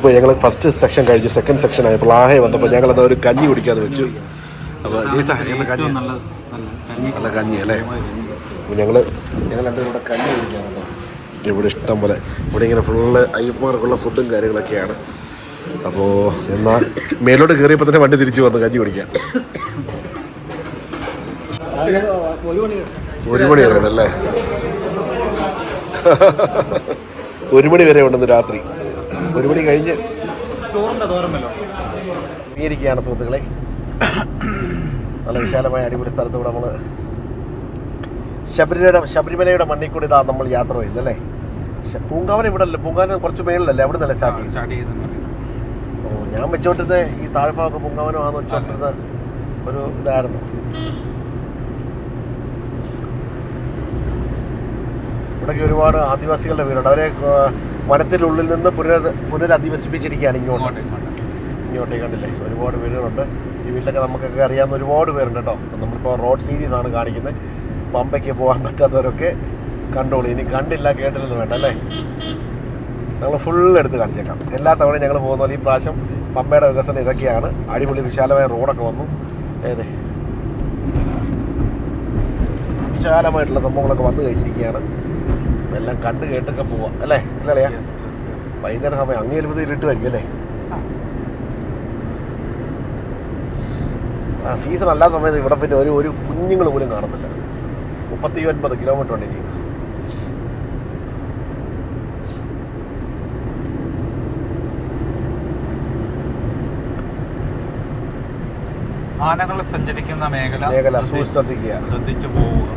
അപ്പോൾ ഞങ്ങൾ first section കഴിഞ്ഞു. സെക്കൻഡ് സെക്ഷൻ ആയപ്പോൾ ആഹെ വന്നപ്പോൾ ഞങ്ങൾ അത് ഒരു കഞ്ഞി കുടിക്കാതെ വെച്ചു. അപ്പോൾ ഈ ഞങ്ങൾ കഞ്ഞി നല്ല കഞ്ഞി. അല്ലേ? അപ്പോൾ ഞങ്ങൾ ഞങ്ങൾ രണ്ടുപേരും കൂടെ കഞ്ഞി കുടിക്കാൻ കേട്ടോ ഇവിടെ ഇഷ്ടം പോലെ. ഇവിടെ ഇങ്ങനെ ഫുള്ള് അയ്യപ്പമാർക്കുള്ള ഫുഡും കാര്യങ്ങളൊക്കെയാണ്. അപ്പോൾ എന്നാൽ മേലോട്ട് കയറിയപ്പോൾ തന്നെ വണ്ടി തിരിച്ചു വന്നു കഞ്ഞി കുടിക്കാൻ. ഒരു മണി വരെ ഉണ്ടല്ലേ? ഒരു മണി വരെ ഉണ്ടെന്ന് രാത്രി. ഒരു മണി കഴിഞ്ഞ് ചോറിന്റെ തോരമല്ലോ ഇരിക്കുകയാണ് സുഹൃത്തുക്കളെ. നല്ല വിശാലമായ അടിപൊളി സ്ഥലത്തൂടെ നമ്മൾ ശബരിമലയുടെ ശബരിമലയുടെ മണ്ണിൽ കൂടി ഇതാ നമ്മൾ യാത്ര ചെയ്യുന്നത് അല്ലേ? ശ- പൂങ്കാവനം ഇവിടെ അല്ലേ പൂങ്കാവന കുറച്ച് മേളിലല്ലേ അവിടെ നിന്നല്ലേ സ്റ്റാർട്ട് ചെയ്തത് ഓ ഞാൻ വെച്ചോണ്ടിരുന്ന ഈ താഴ്ഭാഗമൊക്കെ പൂങ്കാവനമാണെന്ന് വെച്ചോണ്ടിരുന്ന ഒരു ഇതായിരുന്നു. ഇവിടെയൊക്കെ ഒരുപാട് ആദിവാസികളുടെ വീടുണ്ട്. അവരെ വനത്തിനുള്ളിൽ നിന്ന് പുനര പുനരധിവസിപ്പിച്ചിരിക്കുകയാണ് ഇങ്ങോട്ട്. ഇങ്ങോട്ടേ ഇങ്ങോട്ടേക്ക് കണ്ടില്ലേ? ഒരുപാട് വീടുകളുണ്ട് ഈ വീട്ടിലൊക്കെ നമുക്കൊക്കെ അറിയാവുന്ന ഒരുപാട് പേരുണ്ട് കേട്ടോ. നമ്മളിപ്പോൾ റോഡ് സീരീസ് ആണ് കാണിക്കുന്നത്. പമ്പയ്ക്ക് പോകാൻ പറ്റാത്തവരൊക്കെ കണ്ടോളൂ. ഇനി കണ്ടില്ല കേട്ടില്ലെന്ന് വേണ്ട അല്ലേ? ഞങ്ങൾ ഫുൾ എടുത്ത് കാണിച്ചേക്കാം. എല്ലാ തവണയും ഞങ്ങൾ പോകുന്ന പോലെ ഈ പ്രാവശ്യം പമ്പയുടെ വികസനം ഇതൊക്കെയാണ്. അടിപൊളി വിശാലമായ റോഡൊക്കെ വന്നു. ഏതെ? വിശാലമായിട്ടുള്ള സംഭവങ്ങളൊക്കെ വന്നു കഴിഞ്ഞിരിക്കുകയാണ്. എല്ലാം കണ്ട് കേട്ടൊക്കെ പോവാം. അല്ലേ? അല്ലേ. വൈകുന്നേരം സമയം അങ്ങേ ചെല്ലുമ്പോൾ വരും അല്ലേ? ആ. സീസൺ അല്ലാത്ത സമയത്ത് ഇവിടെ പിന്നെ ഒരു ഒരു കുഞ്ഞുങ്ങൾ പോലും കാണുന്നില്ല. മുപ്പത്തി ഒൻപത് കിലോമീറ്റർ ഉണ്ട് ഇനി ആനകൾ സഞ്ചരിക്കുന്ന മേഖല മേഖല ശ്രദ്ധി- ശ്രദ്ധിക്കുക. ശ്രദ്ധിച്ചു പോവുക.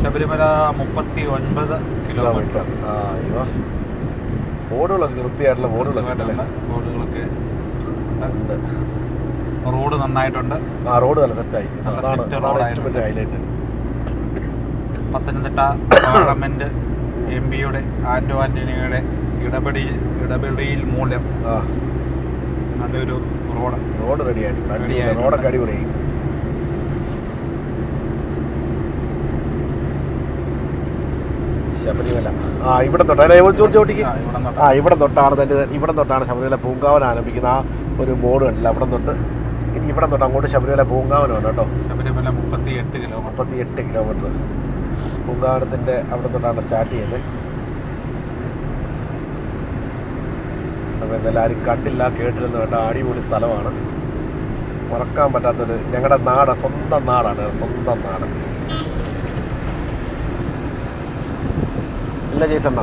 ശബരിമല മുപ്പത്തി ഒൻപത് കിലോമീറ്റർ ബോർഡുകളൊക്കെ വൃത്തിയായിട്ടുള്ള ബോർഡുകളൊക്കെ ബോർഡുകളൊക്കെ ഉണ്ട്. റോഡ് നന്നായിട്ടുണ്ട്. ആ റോഡ് നല്ല സെറ്റായി. അതാണ് ഹൈലൈറ്റ് പത്തനംതിട്ട പാർലമെന്റ് എം പിയുടെ ആന്റോ ആന്റണിയുടെ ഇടപെടി ഇടപെടിയിൽ മൂലം നല്ലൊരു റോഡ്. റോഡ് റെഡിയായിട്ട് റെഡിയായി റോഡൊക്കെ അടിപൊളിയായി. ശബരിമല. ആ ഇവിടെ തൊട്ടല്ലേ ചോദിച്ചു ചോട്ടിക്ക് ആ, ഇവിടെ തൊട്ടാണ് തന്റെ ഇവിടെ തൊട്ടാണ് ശബരിമല പൂങ്കാവനം ആരംഭിക്കുന്ന ആ ഒരു ബോർഡ് കണ്ടില്ല? അവിടെ തൊട്ട്. ഇനി ഇവിടെ തൊട്ട് അങ്ങോട്ട് ശബരിമല പൂങ്കാവനമാണ് കേട്ടോ. ശബരിമല മുപ്പത്തി എട്ട് കിലോ മുപ്പത്തി എട്ട് കിലോമീറ്റർ. പൂങ്കാവനത്തിന്റെ അവിടെ തൊട്ടാണ് സ്റ്റാർട്ട് ചെയ്യുന്നത്. അപ്പോൾ എന്തായാലും ആരും കണ്ടില്ല കേട്ടിരുന്നു കേട്ടോ അടിപൊളി സ്ഥലമാണ്. മറക്കാൻ പറ്റാത്തത്. ഞങ്ങളുടെ നാട് സ്വന്തം നാടാണ്. സ്വന്തം നാട്. ഇല്ല ജയ്സണ്ണ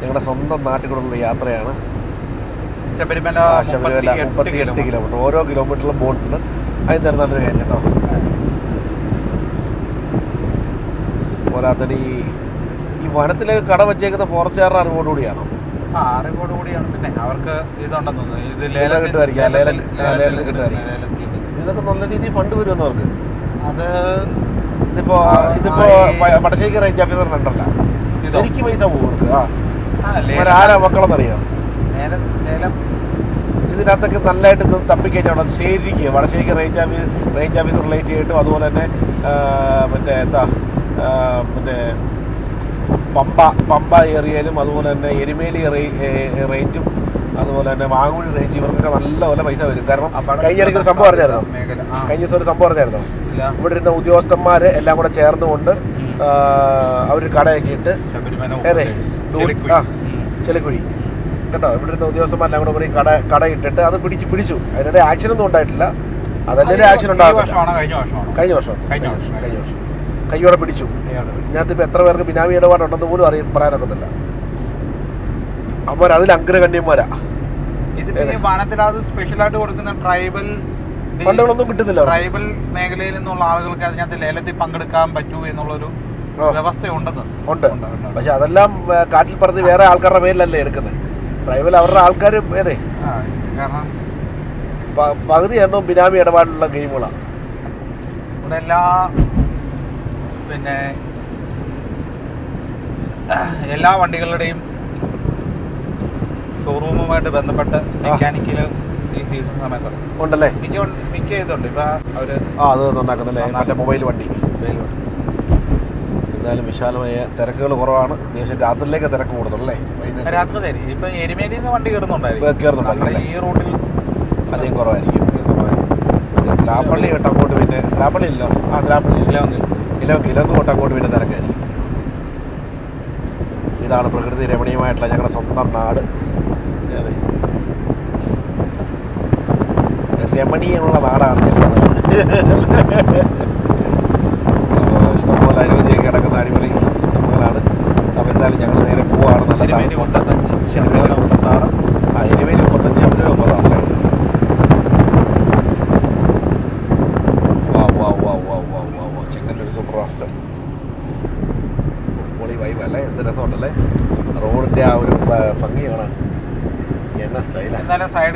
ഞങ്ങളുടെ സ്വന്തം നാട്ടിൽ കൂടെയുള്ള യാത്രയാണ്. ശബരിമല ശബരിമല മുപ്പത്തി എട്ട് കിലോമീറ്റർ ഓരോ കിലോമീറ്ററിലും ബോട്ടുണ്ട്. അതിന് തരുന്ന നല്ലൊരു കാര്യം കേട്ടോ. പോരാത്തത് ഈ വനത്തിലെ കട വെച്ചേക്കുന്ന ഫോറസ്റ്റുകാരുടെ അറിവോടുകൂടിയാണോ ആ അറിവോട് കൂടിയാണ്. പിന്നെ അവർക്ക് ഇതുണ്ടെന്ന് തോന്നുന്നു. ഇത് ലേലം കിട്ടുമായിരിക്കും. ലേലം- കിട്ടുമായിരിക്കും. ഇതൊക്കെ നല്ല രീതിയിൽ ഫണ്ട് വരുമെന്ന് അവർക്ക്. അത് ഇതിപ്പോ ഇതിപ്പോ പടശ്ശേരി റേഞ്ച് ഓഫീസർ ഉണ്ടല്ല. ഇതോ? ശരിക്കും പൈസ പോകും ആ. മക്കളെന്നറിയാം? ഇതിനകത്തൊക്കെ നല്ലതായിട്ട് തപ്പിക്കഴിഞ്ഞാൽ ശരിക്കും വടശ്ശേരിക്ക് range office range officer relate ചെയ്തിട്ടും അതുപോലെ തന്നെ മറ്റേ എന്താ മറ്റേ പമ്പ പമ്പ ഏരിയയിലും അതുപോലെ തന്നെ എരുമേലി റേഞ്ചും അതുപോലെ തന്നെ വാങ്ങുഴി റേഞ്ച് ഇവർക്കൊക്കെ നല്ലപോലെ പൈസ വരും. കാരണം കഴിഞ്ഞ ഇടയ്ക്ക് ഒരു സംഭവം അറിഞ്ഞായിരുന്നോ? കഴിഞ്ഞ ദിവസം ഒരു സംഭവം അറിഞ്ഞായിരുന്നോ. ഇവിടെ ഇരുന്ന ഉദ്യോഗസ്ഥന്മാർ എല്ലാം കൂടെ ചേർന്നുകൊണ്ട്. അവർ കടയൊക്കെ ഇട്ട് ചെളിക്കുഴി. ആ. ചെളിക്കുഴി. കേട്ടോ ഇവിടെ ഇരുന്ന ഉദ്യോഗസ്ഥന്മാരെല്ലാം കൂടെ കൂടി കട കട ഇട്ടിട്ട് അത് പിടിച്ച് പിടിച്ചു. അതിനിടെ ആക്ഷൻ ഒന്നും ഉണ്ടായിട്ടില്ല. അതല്ലേ ആക്ഷൻ ഉണ്ടാവും ഉണ്ടാകും കഴിഞ്ഞ വർഷം കഴിഞ്ഞ വർഷം. കഴിഞ്ഞ വർഷം. കയ്യോടെ പിടിച്ചു. ഇതിനകത്ത് ഇപ്പം എത്ര പേർക്ക് ബിനാമി ഇടപാടുണ്ടെന്ന് പോലും അറിയ പറയാനൊക്കത്തില്ല. അവർ അതിൽ അഗ്രഗണ്യന്മാരാ. ഇത് വനത്തിൽ അത് സ്പെഷ്യലായിട്ട് കൊടുക്കുന്ന ട്രൈബൽ ഫണ്ടുകളൊന്നും കിട്ടുന്നില്ല. ട്രൈബൽ മേഖലയിൽ നിന്നുള്ള ആളുകൾക്ക് അതിനകത്ത് ലേലത്തിൽ പങ്കെടുക്കാൻ പറ്റൂ എന്നുള്ളൊരു. വ്യവസ്ഥയുണ്ടെന്ന് ഉണ്ട്. പക്ഷെ അതെല്ലാം കാറ്റിൽ പറഞ്ഞ് വേറെ ആൾക്കാരുടെ പേരിലല്ലേ എടുക്കുന്നത്? ട്രൈബൽ അവരുടെ ആൾക്കാർ ഏതേ? കാരണം പകുതി എണ്ണവും ബിനാമി ഇടപാടുള്ള ഗെയിമുകളാണ് ഇവിടെ എല്ലാ പിന്നെ എല്ലാ വണ്ടികളുടെയും ഷോറൂമുമായിട്ട് ബന്ധപ്പെട്ട് മെക്കാനിക്കൽ ഈ സീസൺ സമയത്ത് ഉണ്ടല്ലേ? മിക്ക മിക്ക ഇതുണ്ട്. ഇപ്പൊ അവർ ആ അത് നന്നാക്കുന്നല്ലേ മറ്റേ മൊബൈൽ വണ്ടി. എന്തായാലും വിശാലമായ തിരക്കുകൾ കുറവാണ്. അത്യാവശ്യം രാത്രിയിലേക്ക് തിരക്ക് കൂടുതലല്ലേ? രാത്രി തരും ഇപ്പൊ എരുമേലി വണ്ടി നമ്മുടെ ഈ റൂട്ടിൽ അധികം കുറവായിരിക്കും. ത്രാപ്പള്ളി തൊട്ട് അങ്ങോട്ട് പിന്നെ ത്രാപ്പള്ളി ഇല്ലോ. ആ ത്രാപ്പള്ളി ഇലവങ്കിൽ. ഇലവങ്കിൽ ഇലവങ്ക് തൊട്ട് അങ്ങോട്ട് പിന്നെ തിരക്കായിരിക്കും. ഇതാണ് പ്രകൃതി രമണീയമായിട്ടുള്ള ഞങ്ങളുടെ സ്വന്തം നാട് അതെ. രമണീയമുള്ള നാടാണ് ഇഷ്ടംപോലെ അനുമതിയൊക്കെ കിടക്കുന്ന അടിപൊളി സംഭവങ്ങളാണ്. അപ്പോൾ എന്തായാലും ഞങ്ങൾ നേരെ പോവാണ്. നല്ല എരുമേലി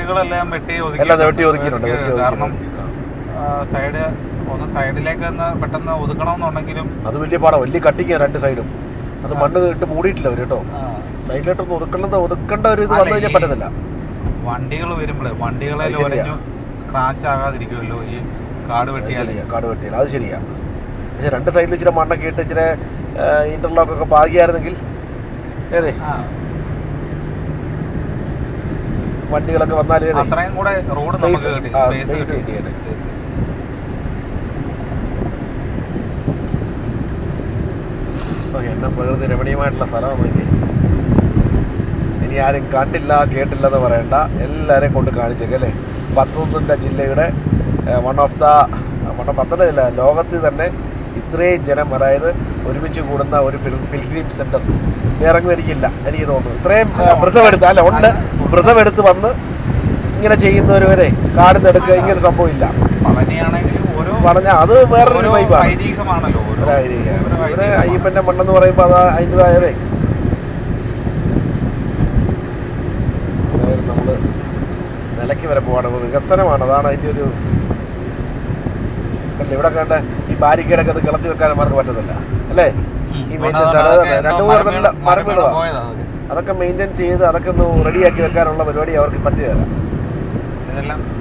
സൈഡുകളെല്ലാം വെട്ടി ഒതുക്കി വെട്ടി ഒതുക്കിയിട്ടുണ്ട് കാരണം സൈഡ് ഒന്ന് സൈഡിലേക്ക് ഒന്ന് പെട്ടെന്ന് ഒതുക്കണമെന്നുണ്ടെങ്കിലും അത് വലിയ പാടാ. വലിയ കട്ടിങ്ങാ രണ്ട് സൈഡും. അത് മണ്ണ് ഇട്ട് മൂടിയിട്ടില്ല അവർ കേട്ടോ. സൈഡിലോട്ടൊന്ന് ഒതുക്കേണ്ടത് ഒതുക്കേണ്ട ഒരു ഇത് വന്നു കഴിഞ്ഞാൽ പറ്റത്തില്ല. വണ്ടികൾ വരുമ്പോഴേ വണ്ടികളെ. സ്ക്രാച്ച് ആകാതിരിക്കുമല്ലോ ഈ കാട് വെട്ടിയാൽ കാട് വെട്ടിയാൽ അത് ശരിയാ. പക്ഷെ രണ്ട് സൈഡിൽ ഇച്ചിരി മണ്ണൊക്കെ ഇട്ട് ഇച്ചിരി ഇന്റർലോക്ക് ഒക്കെ പാകിയായിരുന്നെങ്കിൽ ഏതേ? വണ്ടികളൊക്കെ വന്നാലും അത്രയും കൂടെ റോഡ് എന്നാ പ്രകൃതി രമണീയമായിട്ടുള്ള സ്ഥലമാണ് ഇനി ആരും കണ്ടില്ല കേട്ടില്ല എന്ന് പറയണ്ട. എല്ലാവരെയും കൊണ്ട് കാണിച്ചേക്കും അല്ലേ? പത്തനംതിട്ട ജില്ലയുടെ one of the one of Pathanamthitta ജില്ല ലോകത്തിൽ തന്നെ ഇത്രയും ജനം അതായത് ഒരുമിച്ച് കൂടുന്ന ഒരു പിൽഗ്രീം സെന്റർ വേറെ എങ്ങും എനിക്കില്ല എനിക്ക് തോന്നുന്നു. ഇത്രയും വ്രതമെടുത്ത് അല്ല ഉണ്ട്. വ്രതമെടുത്ത് വന്ന് ഇങ്ങനെ ചെയ്യുന്നവരെ കാടിന്ന് എടുക്കുക ഇങ്ങനെ സംഭവമില്ല. പറഞ്ഞ അത് വേറൊരു വൈബാണ്. അയ്യപ്പന്റെ മണ്ണെന്ന് പറയുമ്പോൾ അതാ അതിന്റെതായതേ. നമ്മൾ നിലയ്ക്ക് വരെ പോവാണ്. വികസനമാണ്. അതാണ് അതിന്റെ ഒരു ഇവിടെ കണ്ട ഈ ബാരിക്കേഡൊക്കെ അത് കിളത്തി വെക്കാൻ അവർക്ക് പറ്റത്തില്ല. ഈ എന്തോ രണ്ടു മൂന്ന് വീണ്- മരം മരം വീണ് വീണതാ. പോയതാ അതൊക്കെ. അതൊക്കെ ചെയ്ത് അതൊക്കെ ഒന്ന് റെഡിയാക്കി വെക്കാനുള്ള പരിപാടി അവർക്ക് പറ്റുകയില്ല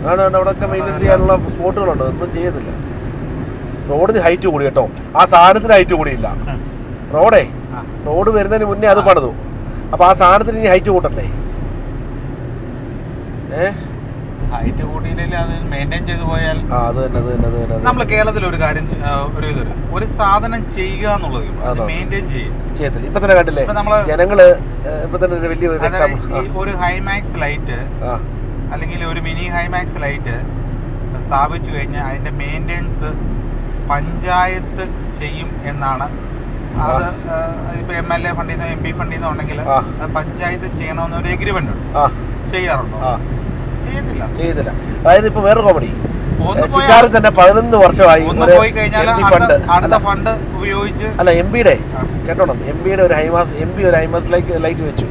ആണ് അവിടെയൊക്കെ മെയിന്റെയിൻ ചെയ്യാനുള്ള സ്പോട്ടുകളുണ്ട്. ഒന്നും ചെയ്യുന്നില്ല റോഡിന് ഹൈറ്റ് കൂടി കേട്ടോ. ആ സാധനത്തിന് ഹൈറ്റ് കൂടിയില്ല. റോഡേ. റോഡ് വരുന്നതിന് മുന്നേ അത് പണിതു. അപ്പൊ ആ സാധനത്തിന് ഇനി ഹൈറ്റ് കൂട്ടണ്ടേ? ഏ? ഹൈറ്റ് കൂട്ടിയില്ലെങ്കിൽ അത് മെയിന്റെയിൻ ചെയ്തു പോയാൽ അത് തന്നെ അത് തന്നെ അത് തന്നെ നമ്മൾ കേരളത്തിൽ ഒരു കാര്യം ഒരു ഇത് ഒരു സാധനം ചെയ്യുക എന്നുള്ളത്. മെയിന്റെയിൻ ചെയ്യും. ചെയ്യത്തില്ല. ഇപ്പൊ തന്നെ കണ്ടില്ലേ? ജനങ്ങൾ ഇപ്പൊ തന്നെ ഒരു വലിയ ഒരു ഹൈമാക്സ് ലൈറ്റ് അല്ലെങ്കിൽ ഒരു മിനി ഹൈമാക്സ് ലൈറ്റ് സ്ഥാപിച്ചു കഴിഞ്ഞാൽ അതിന്റെ മെയിന്റെനൻസ് പഞ്ചായത്ത് ചെയ്യും എന്നാണ്. അത് ഇപ്പൊ എം എൽ എ ഫണ്ടിൽ നിന്നോ എം പി ഫണ്ടിൽ നിന്നോ ഉണ്ടെങ്കിൽ ആ. അത് പഞ്ചായത്ത് ചെയ്യണമെന്ന് ഒരു എഗ്രിമെന്റ് ഉണ്ട്. ചെയ്യാറുണ്ടോ? ചെയ്തില്ല. അതായത് ഇപ്പൊ വേറെ കോമഡി ചിറ്റാറിൽ തന്നെ പതിനൊന്ന് വർഷമായി ഫണ്ട് ഫണ്ട് ഉപയോഗിച്ച് അല്ല എം പിയുടെ കേട്ടോണം. എം പിയുടെ ഒരു ഹൈമാസ് എം പി ഒരു ഹൈമാസ് ലൈറ്റ് ലൈറ്റ് വെച്ചു.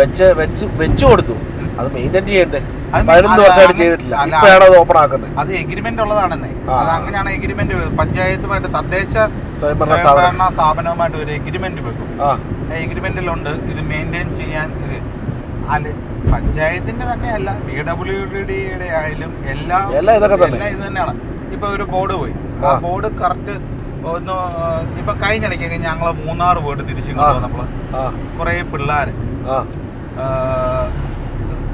വെച്ച് വെച്ച് വെച്ചു കൊടുത്തു. അത് മെയിന്റെയിൻ ചെയ്യണ്ടേ? പതിനൊന്ന് വർഷമായിട്ട് ചെയ്തിട്ടില്ല. ഇപ്പോഴാണ് അത് ഓപ്പൺ ആക്കുന്നത്? അത് എഗ്രിമെന്റ് ഉള്ളതാണെന്നേ. അത് അങ്ങനെയാണ് എഗ്രിമെന്റ് പഞ്ചായത്തുമായിട്ട് തദ്ദേശ സ്വയംഭരണ സ്ഥാപനം. സ്ഥാപനവുമായിട്ട് ഒരു എഗ്രിമെന്റ് വെക്കും. എഗ്രിമെന്റിലുണ്ട് ഇത് മെയിന്റെയിൻ ചെയ്യാൻ ഇത് പഞ്ചായത്തിന്റെ തന്നെയല്ല ബി ഡബ്ല്യു ഡിയുടെ ആയാലും എല്ലാം എല്ലാം ഇതൊക്കെ തന്നെ. ഇത് തന്നെയാണ്. ഇപ്പൊ ഒരു ബോർഡ് പോയി. ആ. ബോർഡ് കറക്റ്റ് ഒന്ന് ഇപ്പൊ കഴിഞ്ഞിടയ്ക്ക് ഞങ്ങൾ മൂന്നാർ പോയിട്ട് തിരിച്ചു. നമ്മൾ കുറെ പിള്ളേർ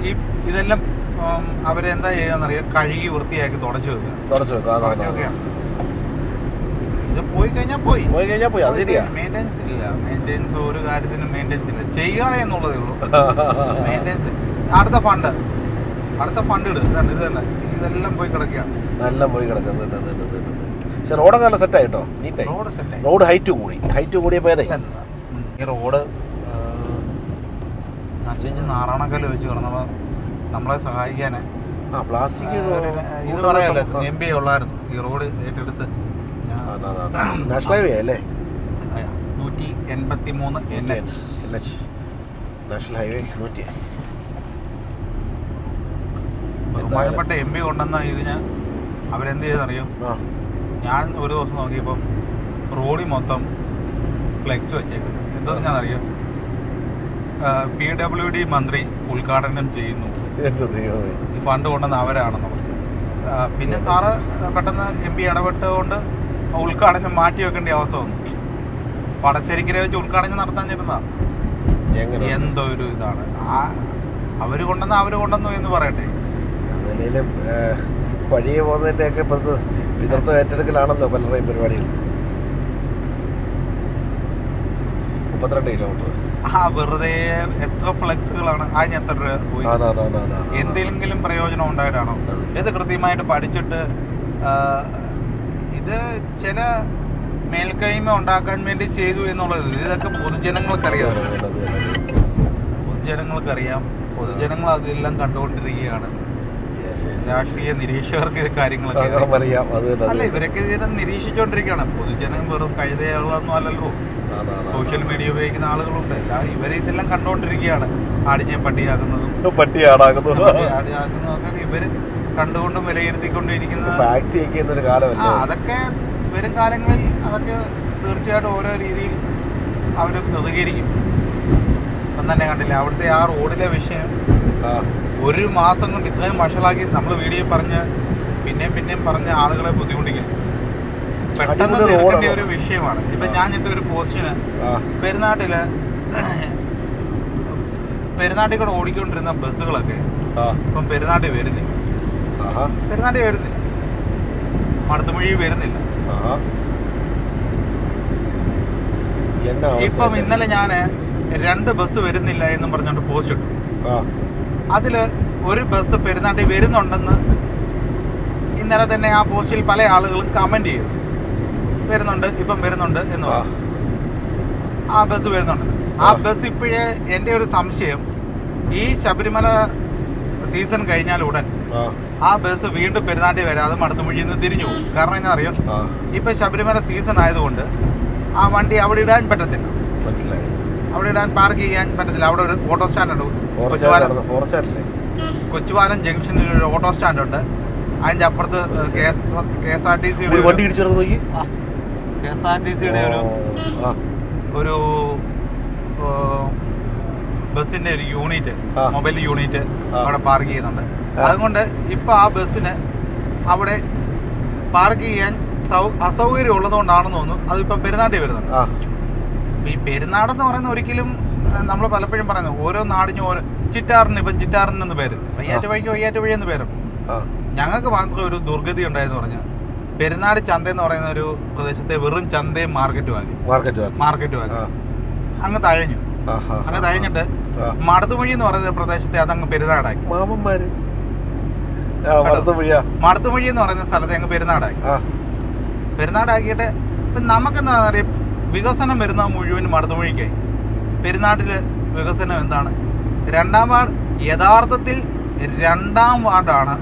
ഈ ഇതെല്ലാം അവരെന്താ ചെയ്യാന്നറിയാം? കഴുകി വൃത്തിയാക്കി തുടച്ചു വെക്കുക. തുടച്ചു വെക്കുക. തുടച്ചു വെക്കുകയാണ്. ഇത് പോയി കഴിഞ്ഞാൽ പോയി. പോയി കഴിഞ്ഞാൽ പോയി അത് ശരിയാ. മെയിന്റെനൻസ് ഇല്ല. മെയിന്റെനൻസ് ഒരു കാര്യത്തിനും മെയിന്റെനൻസ് ഇല്ല. ചെയ്യുക എന്നുള്ളതേ ഉള്ളൂ. മെയിന്റെനൻസ് അടുത്ത ഫണ്ട് അടുത്ത ഫണ്ട് ഇടുക ഇതാണ് ഇത് തന്നെ. ഇതെല്ലാം പോയി കിടക്കുകയാണ്. എല്ലാം പോയി കിടക്കുന്നത്. പക്ഷെ റോഡൊക്കെ നല്ല സെറ്റ് ആയിട്ടോ? നീറ്റായി റോഡ് സെറ്റ് റോഡ് ഹൈറ്റ് കൂടി. ഹൈറ്റ് കൂടിയപ്പോ ഏതേ ഈ റോഡ് നശിച്ച് നാറാണക്കല്ല് വെച്ച് കിടന്നപ്പോൾ നമ്മളെ സഹായിക്കാനേ. ആ പ്ലാസ്റ്റിക് ഇത് പറയാലോ എം ബി ഉള്ളായിരുന്നു. ഈ റോഡ് ഏറ്റെടുത്ത് നാഷണൽ ഹൈവേ അല്ലേ? നൂറ്റി എൺപത്തി മൂന്ന് N H N H national highway നൂറ്റി. ബഹുമാനപ്പെട്ട എം പി കൊണ്ടുവന്ന ഇതിന് അവരെന്ത് ചെയ്തെന്നറിയോ? ഞാൻ ഒരു ദിവസം നോക്കിയപ്പം റോഡിൽ മൊത്തം ഫ്ലെക്സ് വെച്ചേക്കും എന്താണെന്ന് ഞാൻ അറിയോ പി ഡബ്ല്യു ഡി മന്ത്രി ഉദ്ഘാടനം ചെയ്യുന്നു. എന്ത് ഈ ഫണ്ട് കൊണ്ടുവന്ന അവരാണെന്നുള്ളത് ആ, പിന്നെ സാറ് പെട്ടെന്ന് എം പി ഇടപെട്ടുകൊണ്ട് ഉദ്ഘാടനം മാറ്റി വെക്കേണ്ട അവസ്ഥ വന്നു. പടശ്ശേരിക്കര വെച്ച് ഉദ്ഘാടനം നടത്താൻ എങ്ങനെ? എന്തോ ഒരു ഇതാണ്. ആ അവർ കൊണ്ടെന്ന് അവർ കൊണ്ടെന്നു എന്ന് പറയട്ടെ. അതിലേലും വഴിയെ പോകുന്നതിന്റെ ഒക്കെ ഇപ്പോഴത്തെ പിതൃത്വ ഏറ്റെടുക്കലാണല്ലോ പലരുടെയും പരിപാടികൾ. മുപ്പത്തിരണ്ട് കിലോമീറ്റർ ആ വെറുതെ എത്ര ഫ്ലെക്സുകളാണ്. അതിന് എത്ര രൂപ എന്തെങ്കിലും പ്രയോജനം ഉണ്ടായിട്ടാണോ. ഇത് കൃത്യമായിട്ട് പഠിച്ചിട്ട് ഇത് ചില മേൽക്കൈമ ഉണ്ടാക്കാൻ വേണ്ടി ചെയ്തു എന്നുള്ളത് ഇതൊക്കെ പൊതുജനങ്ങൾക്കറിയാം. പൊതുജനങ്ങൾക്കറിയാം. പൊതുജനങ്ങൾ അതെല്ലാം കണ്ടുകൊണ്ടിരിക്കുകയാണ്. രാഷ്ട്രീയ നിരീക്ഷകർക്ക് ഇത് കാര്യങ്ങളൊക്കെ അല്ല ഇവരൊക്കെ ഇതിനെ നിരീക്ഷിച്ചുകൊണ്ടിരിക്കുകയാണ്. പൊതുജനം വെറും കഴുതയാളൊന്നും അല്ലല്ലോ. സോഷ്യൽ മീഡിയ ഉപയോഗിക്കുന്ന ആളുകളുണ്ട്. എല്ലാ ഇവരെ ഇതെല്ലാം കണ്ടുകൊണ്ടിരിക്കുകയാണ്. ആടിഞ്ഞെ പട്ടിയാക്കുന്നതും. പട്ടിയാടാകുന്നതും ആടിയാക്കുന്നതൊക്കെ ഇവർ കണ്ടുകൊണ്ടും വിലയിരുത്തിക്കൊണ്ടിരിക്കുന്നത് ഫാക്ട് ചെയ്യുന്ന ഒരു കാലമല്ല? അതൊക്കെ വരും കാലങ്ങളിൽ അതൊക്കെ തീർച്ചയായിട്ടും ഓരോ രീതിയിൽ അവർ പ്രതികരിക്കും. ഇപ്പം തന്നെ കണ്ടില്ല അവിടുത്തെ ആ റോഡിലെ വിഷയം ഒരു മാസം കൊണ്ട് ഇത്രയും വഷളാക്കി നമ്മൾ വീഡിയോ പറഞ്ഞ് പിന്നെയും പിന്നെയും പറഞ്ഞ ആളുകളെ ബുദ്ധിമുട്ടിക്കും. പെട്ടെന്ന് തീർക്കേണ്ട ഒരു വിഷയമാണ്. ഇപ്പം ഞാൻ ഇട്ട ഒരു പോസ്റ്റിന് ആ, പെരുന്നാട്ടിൽ പെരുന്നാട്ടിൽ കൂടെ ഓടിക്കൊണ്ടിരുന്ന ബസ്സുകളൊക്കെ ഇപ്പം പെരുന്നാട്ടിൽ വരുന്നില്ല. ആഹാ, പെരുന്നാട്ടിൽ വരുന്നില്ല മടത്തുമൊഴി വരുന്നില്ല. ഇപ്പം ഇന്നലെ ഞാൻ രണ്ട് ബസ് വരുന്നില്ല എന്നും പറഞ്ഞുകൊണ്ട് പോസ്റ്റ് ഇട്ടു. ആ, അതിൽ ഒരു ബസ് പെരുന്നാട്ടിൽ വരുന്നുണ്ടെന്ന് ഇന്നലെ തന്നെ ആ പോസ്റ്റിൽ പല ആളുകളും കമന്റ് ചെയ്തു. വരുന്നുണ്ട് ഇപ്പം വരുന്നുണ്ട് എന്ന് ആ, പറഞ്ഞു. ആ ബസ് വരുന്നുണ്ട്. ആ ആ. ബസ് ഇപ്പോഴേ എന്റെ ഒരു സംശയം. ഈ ശബരിമല സീസൺ കഴിഞ്ഞാൽ ഉടൻ ആ, ബസ് വീണ്ടും പെരുന്നാട്ടി വരാതെ മടത്തുമുഴിയിൽ നിന്ന് തിരിഞ്ഞു പോകും. കാരണം എന്നാ അറിയോ ഇപ്പൊ ശബരിമല സീസൺ ആയതുകൊണ്ട് ആ വണ്ടി അവിടെ ഇടാൻ പറ്റത്തില്ല. മനസ്സിലായി. അവിടെ ഇടാൻ പാർക്ക് ചെയ്യാൻ പറ്റത്തില്ല. അവിടെ ഒരു ഓട്ടോ സ്റ്റാൻഡ് ഉണ്ട്. കൊച്ചുപാലം ജംഗ്ഷനിൽ ഒരു ഓട്ടോ സ്റ്റാൻഡ് ഉണ്ട്. അതിന്റെ അപ്പുറത്ത് കെ എസ് ആർ ടി ഒരു സിയുടെ വണ്ടി കെ എസ് ആർ ടി സിയുടെ ഒരു ഒരു ബസ്സിന്റെ ഒരു യൂണിറ്റ് മൊബൈൽ യൂണിറ്റ് അവിടെ പാർക്ക് ചെയ്യുന്നുണ്ട്. അതുകൊണ്ട് ഇപ്പൊ ആ ബസ്സിന് അവിടെ പാർക്ക് ചെയ്യാൻ അസൗകര്യം ഉള്ളതുകൊണ്ടാണെന്ന് തോന്നുന്നു. അതിപ്പോ പെരുന്നാട്ടി വരുന്നുണ്ട്. ഈ പെരുന്നാടെന്ന് പറയുന്ന ഒരിക്കലും നമ്മൾ പലപ്പോഴും പറയുന്നത് ഓരോ നാടിനും ഓരോ ചിറ്റാറിന് ഇപ്പം ചിറ്റാറിന് എന്ന് പേര്. വയ്യാറ്റ് വഴിക്ക് വയ്യാറ്റ് വഴി എന്ന് പേരും. ഞങ്ങൾക്ക് മാത്രം ഒരു ദുർഗതി ഉണ്ടായെന്ന് പറഞ്ഞ പെരുന്നാട് ചന്ത എന്ന് പറയുന്ന ഒരു പ്രദേശത്തെ വെറും ചന്തയും മാർക്കറ്റും ആക്കി മാർക്കറ്റ് മാർക്കറ്റും ആക്കി അങ്ങ് തഴഞ്ഞു. അങ്ങ് തഴഞ്ഞിട്ട്. മടത്തുമൊഴി എന്ന് പറയുന്ന പ്രദേശത്തെ അതങ്ങ് പെരുന്നാടാക്കി. മാമന്മാര്. മടത്തുമൊഴി എന്ന് പറയുന്ന സ്ഥലത്ത് ഞങ്ങൾ പെരുന്നാടാക്കി പെരുന്നാടാക്കിയിട്ട് നമുക്ക് നമുക്കെന്താ അറിയാം വികസനം വരുന്ന മുഴുവൻ മടത്തുമൊഴിക്കായി പെരുന്നാട്ടിൽ വികസനം എന്താണ്? രണ്ടാം വാർഡ് യഥാർത്ഥത്തിൽ രണ്ടാം വാർഡാണ്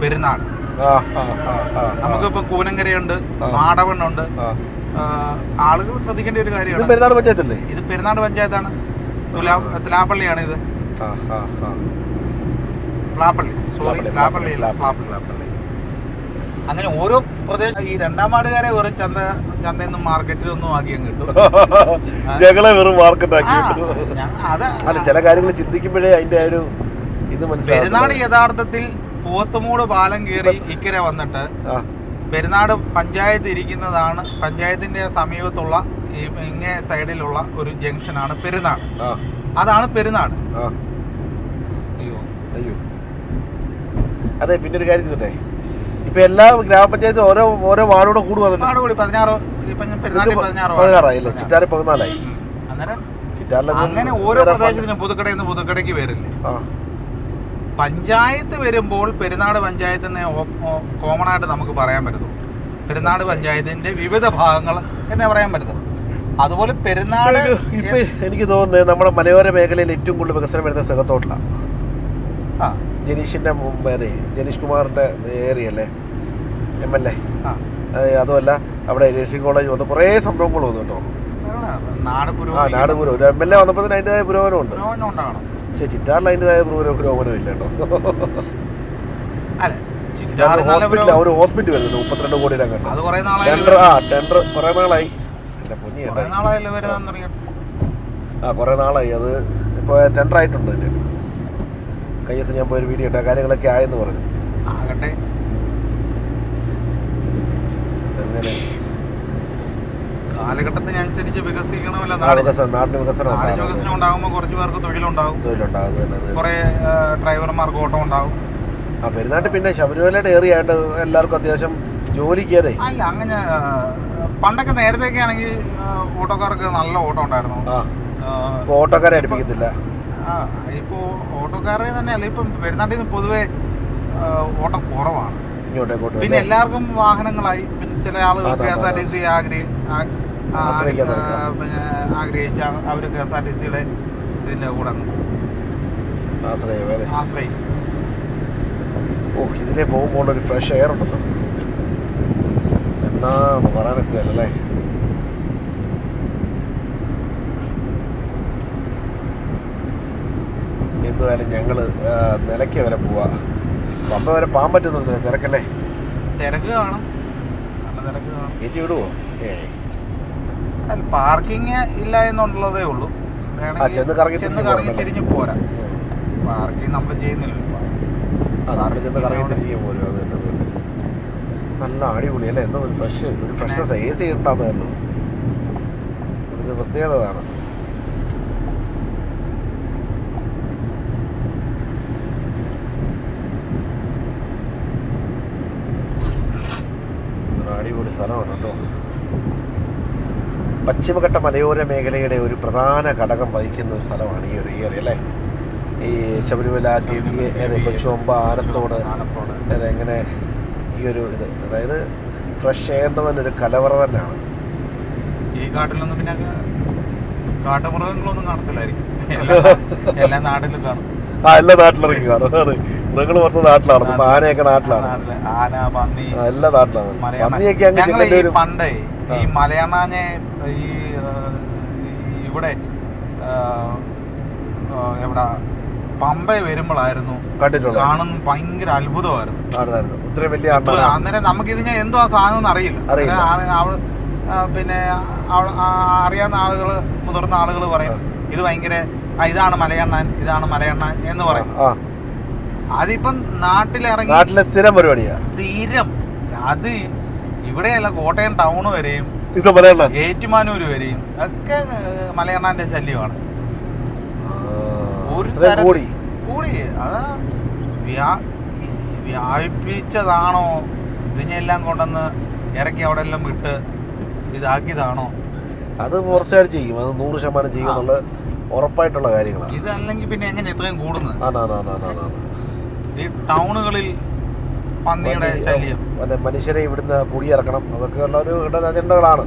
പെരുന്നാട്. ആ, ആ, ആ, ആ, നമുക്കിപ്പോ കൂനങ്കരയുണ്ട്. മാടവണ്ണുണ്ട് ആളുകൾ ശ്രദ്ധിക്കേണ്ട ഒരു കാര്യമാണ്. പെരുന്നാട് പഞ്ചായത്തല്ലേ? ഇത് പെരുന്നാട് പഞ്ചായത്താണ്. തുലാ തുലാപ്പള്ളിയാണ് ഇത്. പ്ലാപ്പള്ളി. സോറി പ്ലാപ്പള്ളി. അങ്ങനെ ഓരോ പ്രദേശം ഈ രണ്ടാം വാർഡുകാരെ വെറും ചന്ത ചന്തയൊന്നും മാർക്കറ്റിലൊന്നും ആക്കി അങ്ങ് കിട്ടും ഞങ്ങളെ വെറും മാർക്കറ്റ് ആക്കി അല്ല ചില കാര്യങ്ങൾ ചിന്തിക്കുമ്പോഴേ അതിന്റെ ഒരു ഇത് പെരുന്നാട് മനസ്സിലാവും യഥാർത്ഥത്തിൽ പൂവത്തുമൂട് പാലം കയറി ഇക്കരെ വന്നിട്ട് പെരുന്നാട് പഞ്ചായത്ത് ഇരിക്കുന്നതാണ് പഞ്ചായത്തിന്റെ സമീപത്തുള്ള ഈ ഇങ്ങേ സൈഡിലുള്ള ഒരു ജംഗ്ഷനാണ് പെരുന്നാട്. അതാണ് പെരുന്നാട്. അതെ പിന്നെ ഒരു കാര്യം ചോദിച്ചേ ഇപ്പൊ എല്ലാ ഗ്രാമപഞ്ചായത്തും ഓരോ ഓരോ വാർഡോടെ കൂടുവാണ് ഒരുപാട് കൂടി പതിനാറ് ഇപ്പം ഞാൻ പെരുന്നാട്ടിൽ പതിനാറ് പതിനാറായി അല്ലേ ചിറ്റാറ് പതിനാലായി. അങ്ങനെ ഓരോ പ്രദേശത്തിനും പുതുക്കടയിൽ നിന്ന് പുതുക്കടയ്ക്ക് വരില്ലേ പഞ്ചായത്ത് വരുമ്പോൾ പെരുന്നാട് പഞ്ചായത്ത് കോമൺ ആയിട്ട് നമുക്ക് പറയാൻ പറ്റും പെരുന്നാട് പഞ്ചായത്തിന്റെ വിവിധ ഭാഗങ്ങൾ എന്നേ പറയാൻ പറ്റും അതുപോലെ പെരുന്നാട് ഇപ്പൊ എനിക്ക് തോന്നുന്നത് നമ്മുടെ മലയോര മേഖലയിൽ ഏറ്റവും കൂടുതൽ വികസനം വരുന്ന സഹത്തോട്ടിലാണ് ആ, ജനീഷിന്റെ മുമ്പേ ജനീഷ് കുമാറിന്റെ ഏരിയ അല്ലേ എം എൽ എ. അതുമല്ല അവിടെ നഴ്സിംഗ് കോളേജ് വന്ന് കുറേ സംഭവങ്ങൾ വന്നു കേട്ടോ. ആ. നാട് പുരോഗമനം എം എൽ എ വന്നപ്പോൾ തന്നെ അതിന്റെതായ പുരോഗമനം ഉണ്ട്. പക്ഷേ ചിറ്റാറിൽ അതിന്റെതായ പുരോഗമനം ഇല്ല കേട്ടോ. ഹോസ്പിറ്റൽ ഒരു ഹോസ്പിറ്റൽ വരുന്നുണ്ട് മുപ്പത്തിരണ്ട് കോടിയുടെ ടെൻഡർ ആ ടെൻഡർ കുറേ നാളായി. എന്റെ ആ കുറേ നാളായി. അത് ഇപ്പോൾ ടെൻഡർ ആയിട്ടുണ്ട് അതിന്റെ. കഴിഞ്ഞ ദിവസം ഞാൻ പോയൊരു വീഡിയോ ഇട്ട കാര്യങ്ങളൊക്കെ ആയെന്ന് പറഞ്ഞു. ആകട്ടെ. അങ്ങനെ. കാലഘട്ടത്തിനനുസരിച്ച് വികസിക്കണമല്ല നാടിന് വികസനം വികസനം ഉണ്ടാകുമ്പോൾ കുറച്ച് പേർക്ക് തൊഴിലുണ്ടാവും തൊഴിലുണ്ടാകും. കുറെ ഡ്രൈവർമാർക്ക് ഓട്ടം ഉണ്ടാവും ആ പെരുന്നാട്ട് പിന്നെ ശബരിമലയുടെ ഏറിയ ആയിട്ട് എല്ലാവർക്കും അത്യാവശ്യം ജോലിക്ക് അതെ അല്ല അങ്ങനെ പണ്ടൊക്കെ നേരത്തെയൊക്കെ ആണെങ്കിൽ ഓട്ടോക്കാർക്ക് നല്ല ഓട്ടം ഉണ്ടായിരുന്നു. ഓട്ടോക്കാരെ അടുപ്പിക്കത്തില്ല. ആ ഇപ്പോ ഓട്ടോക്കാരെ തന്നെ അല്ല ഇപ്പം പെരുന്നാട്ടിൽ നിന്ന് പൊതുവെ ഓട്ടം കുറവാണ്. ഇങ്ങോട്ടേക്കോട്ട് പിന്നെ എല്ലാവർക്കും വാഹനങ്ങളായി. ചില ആളുകൾ K S R T C ആഗ്രഹി ആഗ്രഹിച്ച അവർ കെ എസ് ആർ ടി സിയുടെ ഇതിന്റെ കൂടെ ആശ്രയിക്കും. ഓ ഇതിലേ പോകുമ്പോൾ ഒരു ഫ്രഷ് എയർ ഉണ്ടല്ലോ. എന്നാ പറയാനൊക്കെ അല്ലേ? എന്തുവായാലും ഞങ്ങൾ നിലയ്ക്ക് വരെ പോവാ. പമ്പ വരെ പോകാൻ പറ്റുന്നുണ്ട് തിരക്കല്ലേ? തിരക്ക് കാണും. നല്ല തിരക്ക് കാണും. കയറ്റി വിടുവോ? ഏ. അല്ല പാർക്കിംഗ് ഇല്ല എന്നുള്ളതേ ഉള്ളൂ. ആ, ചെന്ന് കറങ്ങി ചെന്ന് കറങ്ങി തിരിഞ്ഞ് പോരാ. പാർക്കിംഗ് നമ്മൾ ചെയ്യുന്നില്ലല്ലോ. ആ നമ്മൾ ചെന്ന് കറങ്ങി തിരിഞ്ഞ് പോരും അത് തന്നെ നല്ല അടിപൊളി അല്ലേ? എന്തോ ഒരു ഫ്രഷ് ഒരു ഫ്രഷ്നെസ് എ സി ഉണ്ടാകുന്നതല്ലോ ഒരു സ്ഥലമാണ് കേട്ടോ പശ്ചിമഘട്ട മലയോര മേഖലയുടെ ഒരു പ്രധാന ഘടകം വഹിക്കുന്ന ഒരു സ്ഥലമാണ് ഈ ഒരു ഏരിയ അല്ലേ? ഈ ശബരിമല ഗവിയെ ഏത് കൊച്ചുമ്പ ആനത്തോട് അതെ എങ്ങനെ ഈ ഒരു ഇത് അതായത് ഫ്രഷ് എയറിന്റെ തന്നെ ഒരു കലവറ തന്നെയാണ്. ഈ കാട്ടിലൊന്നും പിന്നെ കാട്ടുമൃഗങ്ങളൊന്നും കാണത്തില്ലായിരിക്കും. എല്ലാ- എല്ലാ നാട്ടിലും കാണും. ആ എല്ലാ നാട്ടിലിറങ്ങി കാണും അതെ. മൃഗങ്ങൾ പുറത്ത് നാട്ടിലാണ്. ഇപ്പൊ ആനയൊക്കെ നാട്ടിലാണ്. നാട്ടിൽ ആന പന്നി എല്ലാ നാട്ടിലാണ്. പന്നിയൊക്കെ അങ്ങ് വരും പണ്ടേ ഈ മലയണ്ണാഞ്ഞെ ഈ ഇവിടെ എവിടെ പമ്പ വരുമ്പോഴായിരുന്നു കണ്ടിട്ടുള്ളത്. കാണുന്ന ഭയങ്കര അത്ഭുതമായിരുന്നു. ഇത്രയും വലിയ അന്നേരം നമുക്ക് ഇതിനെ എന്തോ ആ സാധനം എന്ന് അറിയില്ല. പിന്നെ അറിയാവുന്ന ആളുകൾ മുതിർന്ന ആളുകൾ പറയും ഇത് ഭയങ്കര ഇതാണ് മലയണ്ണാൻ ഇതാണ് മലയണ്ണാൻ എന്ന് പറയും. അതിപ്പം നാട്ടിലിറങ്ങി നാട്ടിലെ സ്ഥിരം പരിപാടിയാ. സ്ഥിരം. അത് ഇവിടെയല്ല കോട്ടയം ടൗൺ വരെയും ഇത് ഏറ്റുമാനൂര് വരെയും ഒക്കെ മലയണ്ണാന്റെ ശല്യമാണ്. ഒരു കൂടി. കൂടി. അത് വ്യാ വ്യാപിപ്പിച്ചതാണോ? ഇതിനെല്ലാം കൊണ്ടുവന്ന് ഇറക്കി അവിടെ എല്ലാം വിട്ട് ഇതാക്കിയതാണോ? അത് ഫോറസ്റ്റുകാർ ചെയ്യും. അത് നൂറ് ശതമാനം ചെയ്യും ആ. എന്നുള്ള ഉറപ്പായിട്ടുള്ള കാര്യങ്ങളാണ് ഇതല്ലെങ്കിൽ പിന്നെ എങ്ങനെ ഇത്രയും കൂടുന്നത്? ഈ ടൗണുകളിൽ പന്നിയുടെ ശല്യം. മനുഷ്യരെ ഇവിടുന്ന് കുടിയിറക്കണം. അതൊക്കെ ഉള്ള ഒരു അജണ്ടകളാണ്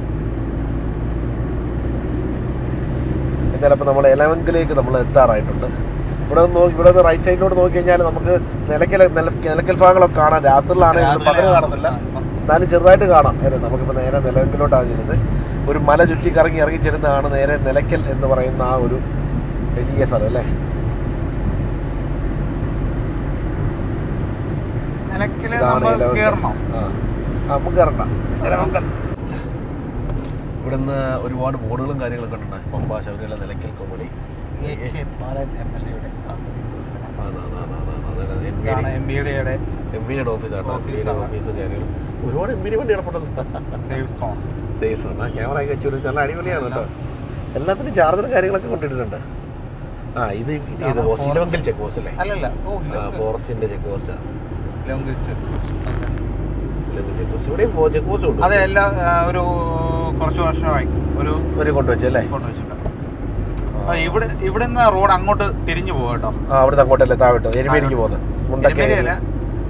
ചിലപ്പോൾ നമ്മൾ എലവൻകിലേക്ക് നമ്മൾ എത്താറായിട്ടുണ്ട്. ഇവിടെ നിന്ന് നോക്കി ഇവിടെ നിന്ന് റൈറ്റ് സൈഡിലോട്ട് നോക്കി കഴിഞ്ഞാൽ നമുക്ക് നിലയ്ക്കൽ നിലക്കൽ നിലയ്ക്കൽ ഭാഗങ്ങളൊക്കെ കാണാം. രാത്രിയിലാണെങ്കിൽ പകൽ കാണുന്നില്ല. എന്നാലും ചെറുതായിട്ട് കാണാം. അതെ നമുക്കിപ്പോൾ നേരെ നിലവിലോട്ടാണ് ചെയ്യുന്നത് ഒരു മല ചുറ്റി കറങ്ങി ഇറങ്ങി ചെല്ലുന്നതാണ് നേരെ നിലയ്ക്കൽ എന്ന് പറയുന്ന ആ ഒരു വലിയ സ്ഥലം അല്ലേ നിലക്കിൽ ഇതാണ് നമ്മൾ ഇലവങ്കൽ. കയറണം ആ ആ, നമുക്ക് ഇവിടുന്ന് ഒരുപാട് ബോർഡുകളും കാര്യങ്ങളൊക്കെ കണ്ടിട്ടുണ്ട്. Pampa Sabarimala Nilakkal കൊമളി A K Balan M L എയുടെ അസ്ഥി വികസനം. ഇതാണ് എം ബിയുടെ എം പിയുടെ ഓഫീസാണ് ഓഫീസാണ്. ഓഫീസ് കാര്യങ്ങൾ ഒരുപാട് എം പിയുടെ വണ്ടി സേഫ് സോൺ ക്യാമറ ഒക്കെ വെച്ചു നല്ല അടിപൊളിയാണ് കേട്ടോ. എല്ലാത്തിനും ചാർജറും കാര്യങ്ങളൊക്കെ കൊണ്ടിട്ടുണ്ട് ആ ഇത് ഇത് പോസ്റ്റ്. ഇലവങ്കൽ ചെക്ക് പോസ്റ്റ് അല്ലേ? അല്ലല്ല. ഫോറസ്റ്റിന്റെ ചെക്ക് പോസ്റ്റാണ്. ലോങ് അതെ എല്ലാം ഒരു കുറച്ച് വർഷമായി ഒരു ഇവർ കൊണ്ടുവച്ചല്ലേ കൊണ്ടുവച്ചിട്ടുണ്ട് ആ, ഇവിടെ ഇവിടെ നിന്ന് റോഡ് അങ്ങോട്ട് തിരിഞ്ഞു പോകും കേട്ടോ ആ അവിടുന്ന് അങ്ങോട്ടല്ലേ താഴോട്ട് എരുമേലിക്ക് പോകുന്നത് മുണ്ടക്കൈ എരുമേലിയല്ല,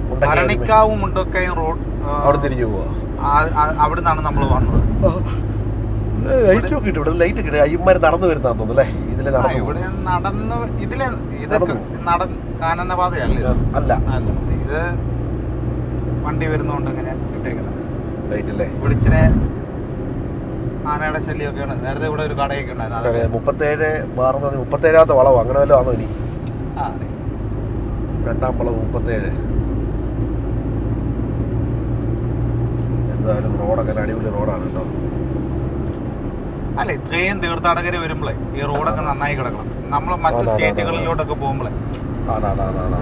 മുണ്ടക്കൈ മുണ്ടക്കയും റോഡ് അവിടെ തിരിഞ്ഞു പോവാ അവിടെ നിന്നാണ് നമ്മൾ വന്നത് ലൈറ്റ് ഒക്കെ ഇട്ടു ഇവിടെ ലൈറ്റ് കിട്ടും അയ്യന്മാർ നടന്നു വരുന്നതാന്ന് തോന്നുന്നു അല്ലേ ഇതിലെ ആ, നടന്നു ഇതിലെ ഇത് നടന്നു. നട കാനന പാതയല്ല അല്ല. ഇത് വണ്ടി വരുന്നോണ്ട് ഇങ്ങനെ ഇട്ടേക്കുന്നത് റൈറ്റ് അല്ലേ? വിളിച്ചിനെ ആനയുടെ ശല്യമൊക്കെയാണ് നേരത്തെ ഇവിടെ ഒരു കടയൊക്കെ ഉണ്ടായിരുന്നു. ഇവിടെ മുപ്പത്തേഴ് ബാർ എന്ന് പറഞ്ഞാൽ മുപ്പത്തേഴാമത്തെ വളവ്. അങ്ങനെ വല്ലതും ആണോ ഇനി? രണ്ടാം വളവ് മുപ്പത്തേഴ്. എന്തായാലും റോഡൊക്കെ അടിപൊളി റോഡാണ് കേട്ടോ. അല്ല ഇത്രയും തീർത്ഥാടകര് വരുമ്പോഴേ ഈ റോഡൊക്കെ നന്നായി കിടക്കണം. നമ്മൾ മറ്റ്. സ്റ്റേറ്റുകളിലോട്ടൊക്കെ പോകുമ്പോഴേ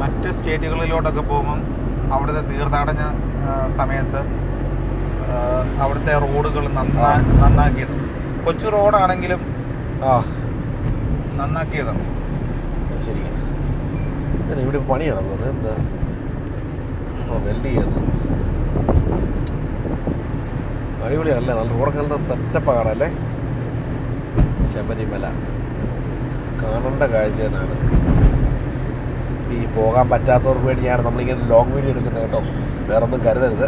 മറ്റു സ്റ്റേറ്റുകളിലോട്ടൊക്കെ പോകുമ്പം അവിടുത്തെ തീർത്ഥാടന സമയത്ത് അവിടുത്തെ റോഡുകൾ നന്നാ നന്നാക്കിയിട്ടുണ്ട് കൊച്ചു റോഡാണെങ്കിലും നന്നാക്കിയിടണം. ഇവിടെ പണിയാണോ തോന്നുന്നത് എന്താ? വെൽഡ് ചെയ്യുന്നു. അടിപൊളിയാണല്ലേ? നല്ല റോഡൊക്കെ നല്ല സെറ്റപ്പ് കാണല്ലേ ശബരിമല. കാണേണ്ട കാഴ്ച തന്നെയാണ് ഈ പോകാൻ പറ്റാത്തവർക്ക് വേണ്ടിയാണ് നമ്മളിങ്ങനെ ലോങ് വീഡിയോ എടുക്കുന്നത് കേട്ടോ. വേറെ ഒന്നും കരുതരുത്.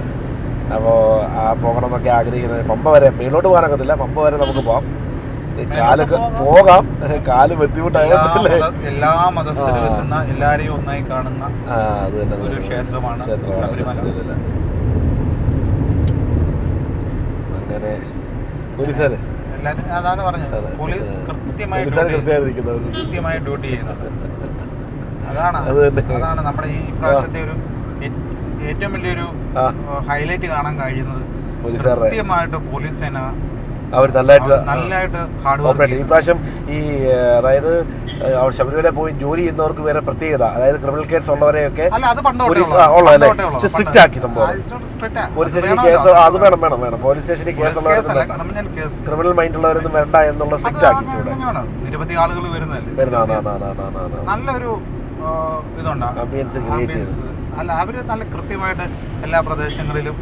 അപ്പോൾ ആ പോകണം എന്നൊക്കെ ആഗ്രഹിക്കുന്നത് പമ്പ വരെ മേലോട്ട് പോകാനൊക്കത്തില്ല പമ്പ വരെ നമുക്ക് പോകാം കാലൊക്കെ പോകാം. കാൽ ബുദ്ധിമുട്ടായിട്ടല്ലേ എല്ലാ മതസ്ഥരും. എത്തുന്ന എല്ലാരെയും ഒന്നായി കാണുന്ന അത് തന്നെ ഒരു. ക്ഷേത്രമാണ് ക്ഷേത്രമാണ് അങ്ങനെ ശബരിമല. അങ്ങനെ. അതാണ് പറഞ്ഞത്. പോലീസ്. കൃത്യമായി കൃത്യമായി ഡ്യൂട്ടി ചെയ്യുന്നത്. അതാണ്. അതാണ് നമ്മുടെ ഈ പ്രാവശ്യത്തെ ഒരു ഏറ്റവും വലിയൊരു ഹൈലൈറ്റ് കാണാൻ കഴിയുന്നത്. കൃത്യമായിട്ട് പോലീസ് സേന അവർ നല്ലതായിട്ട് അവർ നല്ലതായിട്ട് ഹാർഡ് ഓപ്പറേറ്റ് വർക്ക് ഇപ്രാവശ്യം ഈ അതായത് അവർ ശബരിമല പോയി ജോലി ചെയ്യുന്നവർക്ക് വേറെ പ്രത്യേകത. അതായത് ക്രിമിനൽ കേസ് ഉള്ളവരെയൊക്കെ പോലീസ് ഉള്ളതല്ലേ? പണ്ട് ആക്കി സംഭവം. പോലീസ് സ്റ്റേഷനിൽ കേസ് അത് വേണം. വേണം വേണം പോലീസ് സ്റ്റേഷനിൽ കേസ് ഉള്ളവരൊന്നും ക്രിമിനൽ മൈൻഡ് ഉള്ളവരൊന്നും വേണ്ട എന്നുള്ള സ്ട്രിക്റ്റ് ആക്കി. നിരവധി ആളുകൾ വരുന്നതല്ലേ. നല്ലൊരു ഇതുണ്ടാ. ക്രിയേറ്റ് ചെയ്ത്. അല്ല അവർ നല്ല കൃത്യമായിട്ട് എല്ലാ പ്രദേശങ്ങളിലും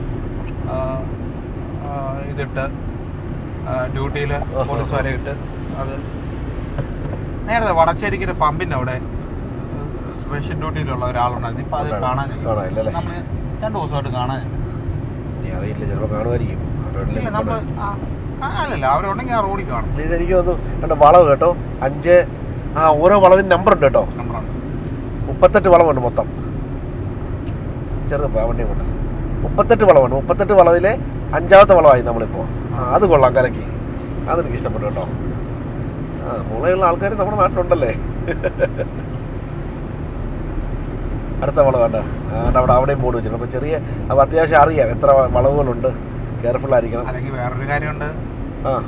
ഇതിട്ട് ഡ്യൂട്ടിയിൽ പോലീസ് പോലീസുകാരെ ഇട്ട് അത് നേരത്തെ വടച്ചേരിക്കൊരു പമ്പിന്റെ അവിടെ സ്പെഷ്യൽ ഡ്യൂട്ടിയിലുള്ള ഒരാളുണ്ടായിരുന്നു. ഇപ്പൊ അത് കാണാൻ കാണാനില്ല? നമ്മൾ രണ്ടു ദിവസമായിട്ട് കാണാനില്ല. അറിയില്ല ചിലപ്പോൾ കാണുമായിരിക്കും. ആ, കാണാനില്ല അവരുണ്ടെങ്കിൽ ആ റോഡിൽ കാണും. എനിക്ക് തോന്നുന്നു കണ്ട വളവ് കേട്ടോ. അഞ്ച് ആ ഓരോ വളവിന് നമ്പർ ഉണ്ട് കേട്ടോ. മുപ്പത്തെട്ട് വളവുണ്ട് മൊത്തം. ചെറു വണ്ടി കൊണ്ട്. മുപ്പത്തെട്ട് വളവുണ്ട്. മുപ്പത്തെട്ട് വളവിലെ അഞ്ചാമത്തെ വളവായി നമ്മളിപ്പോൾ ആ അത് കൊള്ളാം കലക്കി. അതെനിക്ക് ഇഷ്ടപ്പെട്ടു കേട്ടോ. ആ മുളയുള്ള ആൾക്കാർ നമ്മുടെ നാട്ടിലുണ്ടല്ലേ? അടുത്ത വളവ് കണ്ട? ആണ്ട് അവിടെ അവിടെയും ബോർഡ് വെച്ചിട്ടുണ്ട്. അപ്പോൾ ചെറിയ അപ്പോൾ അത്യാവശ്യം അറിയാം എത്ര വളവുകളുണ്ട്. കെയർഫുൾ ആയിരിക്കണം. അല്ലെങ്കിൽ വേറൊരു കാര്യമുണ്ട്. ആ?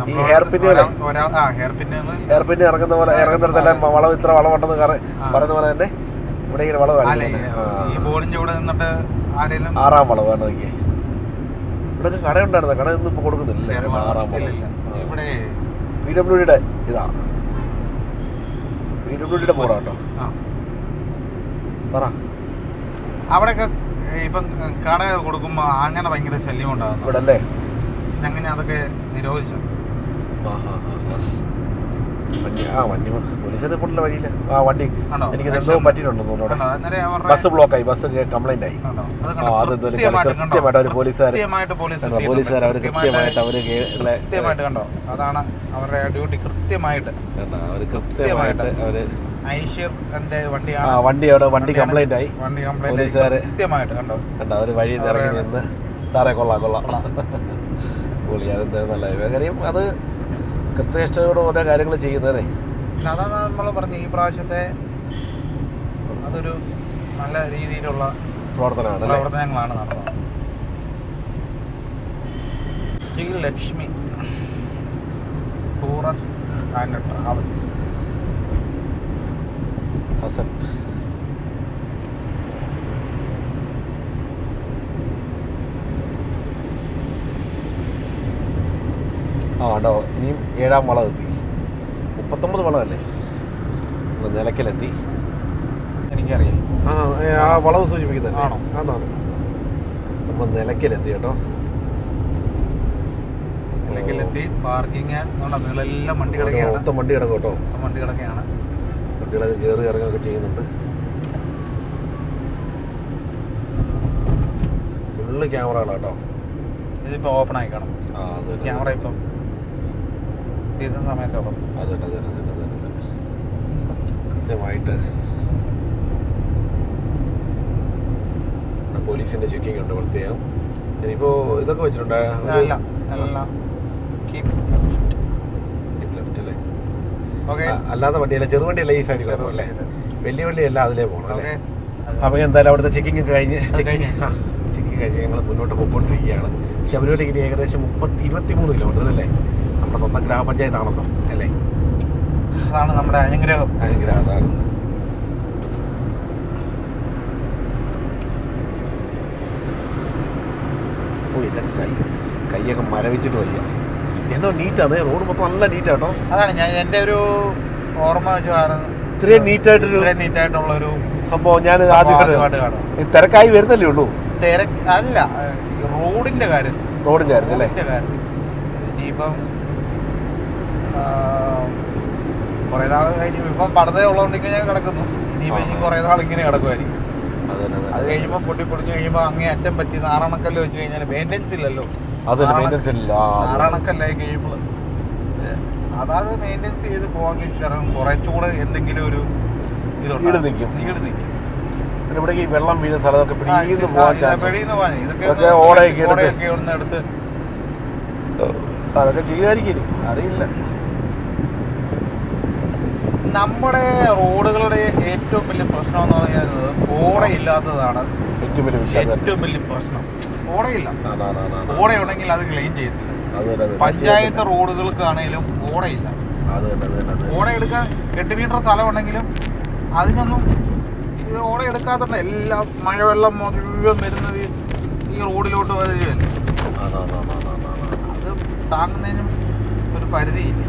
ഈ നമ്മളോട് hair pin കളെ? ഒരാൾ- ഒരാൾ ആ ഹെയർ പിന്നുകൾ ഇറങ്ങുന്ന പോലെ ഇറങ്ങുന്നിടത്തെല്ലാം വളവ് ഇത്ര വളവുണ്ടെന്ന് പറയുന്ന പോലെ തന്നെ ഇവിടെ ഇങ്ങനെ വളവ് ആറാം വളവാണ് വേണം നോക്കിയേ ഇവിടെ കട ഉണ്ടായിരുന്നു കട ഒന്നും ഇപ്പൊ കൊടുക്കുന്നില്ല. ഇവിടെ പി ഡബ്ല്യു ഡിയുടെ ഇതാ. പി ഡബ്ല്യു ഡിയുടെ ബോർഡാ കേട്ടോ പറ. അവിടെയൊക്കെ ഇപ്പം കട കൊടുക്കുമ്പോൾ അങ്ങനെ ഭയങ്കര ശല്യം ഉണ്ടാകുന്നു ഇവിടെ അല്ലേ അങ്ങനെ അതൊക്കെ നിരോധിച്ചു. വണ്ടി. ആ വണ്ടി പോലീസിനെ കൊണ്ടുള്ള വഴിയില്ല ആ വണ്ടി. എനിക്ക് എന്തോ പറ്റിയിട്ടുണ്ടെന്ന് തോന്നുന്നു ബസ് ബ്ലോക്കായി ബസ് കംപ്ലൈന്റ് ആയി. ആ? അത് കൃത്യമായിട്ട് കണ്ടോ? എത്തിയിട്ടുണ്ട്. പോലീസുകാർ അവർ കൃത്യമായിട്ട് അവർ കൃത്യമായിട്ട് കണ്ടോ? അതാണ് അവരുടെ ഡ്യൂട്ടി കൃത്യമായിട്ട്? അവർ കൃത്യമായിട്ട്. അവർ ആ വണ്ടി അവിടെ വണ്ടി കംപ്ലൈന്റ് ആയി. പോലീസുകാര് കൃത്യമായിട്ട് കണ്ടോ? കണ്ടോ? അവർ വഴി ഇറങ്ങി നിന്ന് സാറേ കൊള്ളാം കൊള്ളാം. പൊളി അതെന്താ നല്ല കാര്യം അത് കൃത്യനിഷ്ഠയോടെ ഓരോ കാര്യങ്ങൾ ചെയ്യുന്നതേ പിന്നെ അതാണ് നമ്മൾ പറഞ്ഞ ഈ പ്രാവശ്യത്തെ അതൊരു നല്ല രീതിയിലുള്ള പ്രവർത്തനമാണ് അല്ലേ പ്രവർത്തനങ്ങളാണ് നടന്നത്. Shri Lakshmi tourist and travels. Hasan. ആ ഉണ്ടോ. ഇനിയും ഏഴാം വളം എത്തി. മുപ്പത്തൊമ്പത് വളമല്ലേ? നിലക്കലെത്തി എനിക്കറിയാം ആ ആ വളവ് സൂചിപ്പിക്കുന്നത്. ആണോ? അതാണ് നമ്മൾ നിലക്കലെത്തി കേട്ടോ. നിലക്കലെത്തി പാർക്കിങ് നീളെല്ലാം വണ്ടി കിടക്കുകയാണ്. മൊത്തം വണ്ടി കിടക്കും കേട്ടോ. വണ്ടി കിടക്കുകയാണ്. വണ്ടികളൊക്കെ കയറി ഇറങ്ങുകയൊക്കെ ചെയ്യുന്നുണ്ട്. ഫുള്ള് ക്യാമറകളാട്ടോ ഇതിപ്പോൾ ഓപ്പൺ ആയി കാണും. ക്യാമറ ഇപ്പം സീസൺ സമയത്തോളം. അത് തന്നെ അത് തന്നെ അത് തന്നെ, അത്. തന്നെ കൃത്യമായിട്ട് പോലീസിന്റെ ചെക്കിംഗ് ഉണ്ട് പ്രത്യേകം ഇനിയിപ്പോ ഇതൊക്കെ വെച്ചിട്ടുണ്ട്? അല്ലാത്ത വണ്ടിയല്ല ചെറുവണ്ടിയല്ല ഈ സൈഡിൽ കുഴപ്പം അല്ലേ വലിയ വണ്ടിയല്ല അതിലേ പോകണം അല്ലേ? അപ്പൊ എന്തായാലും അവിടുത്തെ ചെക്കിംഗ് കഴിഞ്ഞ് ചെക്കിങ് കഴിഞ്ഞ്. ചെക്കിംഗ് കഴിച്ച് ഞങ്ങൾ മുന്നോട്ട് പോയിക്കൊണ്ടിരിക്കുകയാണ്. ശബരിമലയ്ക്ക് ഇനി ഏകദേശം മുപ്പത്തി ഇരുപത്തി മൂന്ന് കിലോമീറ്റർ അല്ലേ? നമ്മുടെ സ്വന്തം ഗ്രാമപഞ്ചായത്താണല്ലോ അല്ലേ? അതാണ് നമ്മുടെ അനുഗ്രഹം. അനുഗ്രഹം അതാണ്. ഓ എന്റെ കൈ കൈയൊക്കെ മരവിച്ചിട്ട് വയ്യ. എന്നോ നീറ്റാണ് റോഡ് മൊത്തം നല്ല നീറ്റാട്ടോ. അതാണ് ഞാൻ എന്റെ ഒരു ഓർമ്മ വെച്ച് കാണുന്നത് ഇത്രയും നീറ്റായിട്ടൊരു ഇത്രയും നീറ്റായിട്ടുള്ള ഒരു സംഭവം ഞാൻ ആദ്യം ആദ്യമായിട്ട് തിരക്കായി വരുന്നല്ലേ ഉള്ളൂ? തിരക്ക് അല്ല റോഡിന്റെ കാര്യം റോഡിന്റെ കാര്യത്തിൽ അല്ലേ? ഇനിയിപ്പം കുറേ നാൾ കഴിഞ്ഞ് ഇപ്പം പടതേ ഉള്ളതുകൊണ്ട് ഇങ്ങനെ കിടക്കുന്നു. ഇനിയിപ്പം ഇനി കുറേ നാൾ ഇങ്ങനെ കിടക്കുമായിരിക്കും അതെ കഴിയുമ്പോൾ പൊട്ടി പൊടിഞ്ഞു കഴിയുമ്പോൾ അങ്ങേ അറ്റം പറ്റി നാറണക്കല്ല് വെച്ച് കഴിഞ്ഞാൽ മെയിന്റെനൻസ് ഇല്ലല്ലോ. നാറണക്കല്ലായി കഴിയുമ്പോൾ അതാത് മെയിന്റെനൻസ് ചെയ്ത് പോകാൻ കുറച്ചുകൂടെ എന്തെങ്കിലും ഒരു ഈട് നിൽക്കും. ഈട് നിൽക്കും ഇവിടെ ഈ വെള്ളം വീഴുന്ന സ്ഥലമൊക്കെ പോകാൻ പോകാൻ ഇതൊക്കെ ഓടയൊക്കെ എടുത്ത് അതൊക്കെ ചെയ്യുമായിരിക്കും അറിയില്ല. നമ്മുടെ റോഡുകളുടെ ഏറ്റവും വലിയ പ്രശ്നം എന്ന് പറയുന്നത് ഓടയില്ലാത്തതാണ് ഏറ്റവും വലിയ വിഷയം ഏറ്റവും വലിയ പ്രശ്നം ഓടയില്ല. ഓടയുണ്ടെങ്കിൽ അത് ക്ലെയിം ചെയ്യത്തില്ല. പഞ്ചായത്ത് റോഡുകൾക്കാണെങ്കിലും ഓടയില്ല. ഓട എടുക്കാൻ എട്ട് മീറ്റർ സ്ഥലം ഉണ്ടെങ്കിലും അതിനൊന്നും ഇത് ഓട എടുക്കാത്തോണ്ട് എല്ലാം മഴവെള്ളം മുഴുവൻ വരുന്നത് ഈ- റോഡിലോട്ട് വരികയല്ലേ. അത് താങ്ങുന്നതിനും ഒരു പരിധിയില്ല